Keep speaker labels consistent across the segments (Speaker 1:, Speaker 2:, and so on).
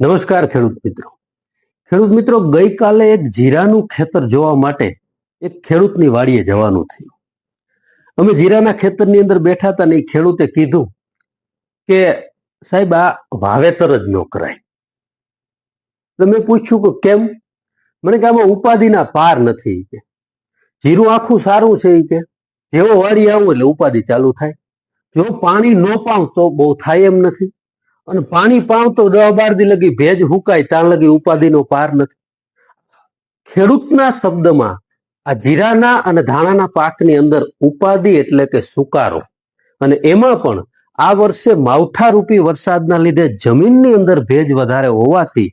Speaker 1: નમસ્કાર ખેડૂત મિત્રો. ખેડૂત મિત્રો, ગઈકાલે એક જીરાનું ખેતર જોવા માટે એક ખેડૂતની વાડીએ જવાનું થયું. અમે જીરાના ખેતરની અંદર બેઠા હતા ને એ ખેડૂતે કીધું કે, સાહેબ, આ વાવેતર જ ન કરાય. તો મેં પૂછ્યું કે, કેમ? મને કે, આમાં ઉપાધિના પાર નથી કે. જીરું આખું સારું છે કે. જેવો વાડી આવું એટલે ઉપાધિ ચાલુ થાય. જો પાણી ન પાવ તો બહુ થાય એમ નથી. અને પાણી પાવ તો દહ બાર દી લગી ભેજ હુકાય, ત્યાં લગી ઉપાધિનો પાર નથી. ખેડૂતના શબ્દમાં આ જીરાના અને ધાણાના પાકની અંદર ઉપાધિ એટલે કે સુકારો. અને એમાં પણ આ વર્ષે માવઠારૂપી વરસાદના લીધે જમીનની અંદર ભેજ વધારે હોવાથી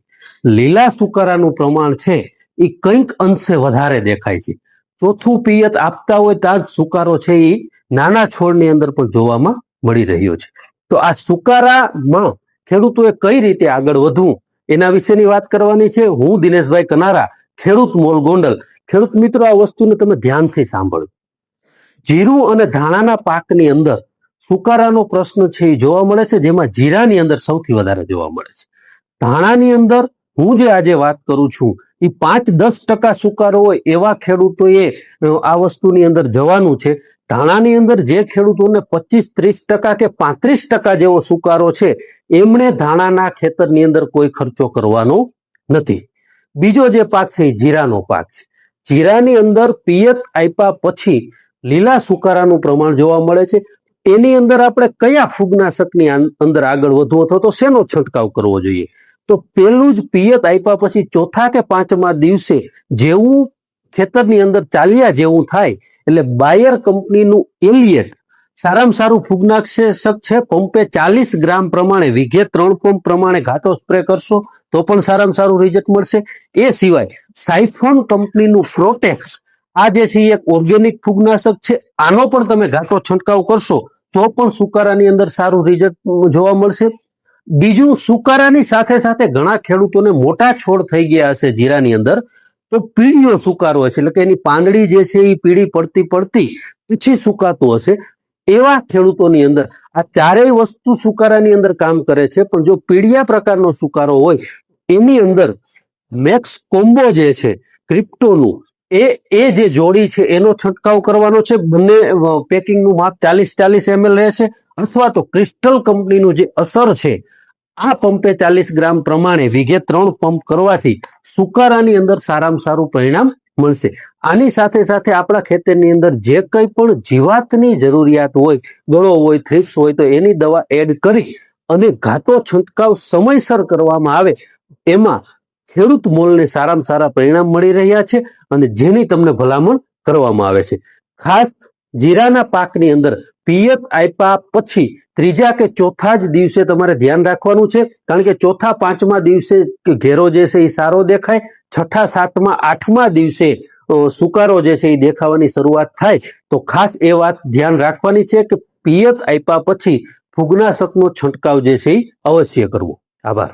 Speaker 1: લીલા સુકારાનું પ્રમાણ છે એ કંઈક અંશે વધારે દેખાય છે. ચોથું પિયત આપતા હોય ત્યાં જ સુકારો છે એ નાના છોડની અંદર પણ જોવામાં મળી રહ્યો છે. તો આ સુકારામાં ખેડૂતોએ કઈ રીતે આગળ વધવું? એના વિશેની વાત કરવાની છે હું દિનેશભાઈ કનારા, ખેડૂત મોલ ગોંડલ. ખેડૂત મિત્રો, આ વસ્તુને તમે ધ્યાનથી સાંભળો. જીરું અને ધાણાના પાકની અંદર સુકારાનો પ્રશ્ન છે એ જોવા મળે છે, જેમાં જીરાની અંદર સૌથી વધારે જોવા મળે છે. ધાણાની અંદર હું જે આજે વાત કરું છું, એ પાંચ દસ ટકા સુકારો હોય એવા ખેડૂતોએ આ વસ્તુની અંદર જવાનું છે ધાણાની અંદર જે ખેડૂતોને પચીસ, ત્રીસ ટકા કે પાંત્રીસ ટકા જેવો સુકારો છે, એમણે ધાણાના ખેતરની અંદર કોઈ ખર્ચો કરવાનો નથી. બીજો જે પાક છે, એ જીરાનો પાક છે. જીરાની અંદર પિયત આપ્યા પછી લીલા સુકારાનું પ્રમાણ જોવા મળે છે. એની અંદર આપણે કયા ફૂગનાશકની અંદર આગળ વધવું અથવા તો શેનો છંટકાવ કરવો જોઈએ? તો પેલું જ પિયત આપ્યા પછી ચોથા કે પાંચમા દિવસે જેવું ખેતરની અંદર ચાલ્યા જેવું થાય એટલે બાયર કંપનીનું એલિયટ સારામાં સારું છે પંપે ચાલીસ ગ્રામ પ્રમાણે, વીઘે ત્રણ પંપ પ્રમાણે ઘાટો સ્પ્રે કરશો, તો પણ સારામાં સારું રિઝલ્ટ મળશે. એ સિવાય સાઇફોન કંપનીનું ફ્રોટેક્સ આ જે છે એક ઓર્ગેનિક ફૂગનાશક છે, આનો પણ તમે ઘાટો છંટકાવ કરશો, તો પણ સુકારાની અંદર સારું રિઝલ્ટ જોવા મળશે. બીજું, સુકારાની સાથે સાથે ઘણા ખેડૂતોને મોટા છોડ થઈ ગયા હશે જીરાની અંદર તો પીળીઓ સુકારો હશે. એટલે કે એની પાંદડી જે છે એ પીળી પડતી પડતી પછી સુકાતું હશે. એવા ખેડૂતોની અંદર આ ચારેય વસ્તુ સુકારાની અંદર કામ કરે છે. પણ જો પીળિયા પ્રકારનો સુકારો હોય, એની અંદર મેક્સ કોમ્બો જે છે, ક્રિપ્ટોનું, એ એ જે જોડી છે, એનો છંટકાવ કરવાનો છે. બંને પેકિંગનું માપ ચાલીસ ચાલીસ એમએલ રહેશે અથવા તો ક્રિસ્ટલ કંપનીનું જે અસર છે આ પંપે ચાલીસ ગ્રામ પ્રમાણે વીઘે ત્રણ પંપ કરવાથી સુકારાની અંદર સારામાં સારું પરિણામ મળશે. આની સાથે સાથે આપણા ખેતરની અંદર જે કંઈ પણ જીવાતની જરૂરિયાત હોય, ગળો હોય, થ્રિપ્સ હોય, તો એની દવા એડ કરી અને ઘાતો છંટકાવ સમયસર કરવામાં આવે, એમાં ખેડૂત મોલને સારામાં સારા પરિણામ મળી રહ્યા છે અને જેની તમને ભલામણ કરવામાં આવે છે. ખાસ જીરાના પાકની અંદર પિયત આપ્યા પછી ત્રીજા કે ચોથા જ દિવસે તમારે ધ્યાન રાખવાનું છે, કારણ કે ચોથા પાંચમા દિવસે ઘેરો જે છે એ સારો દેખાય, છઠ્ઠા, સાતમા, આઠમા દિવસે સુકારો જે છે એ દેખાવાની શરૂઆત થાય. તો ખાસ એ વાત ધ્યાન રાખવાની છે કે પિયત આપ્યા પછી ફૂગનાશકનો છંટકાવ જે છે એ અવશ્ય કરવો. આભાર.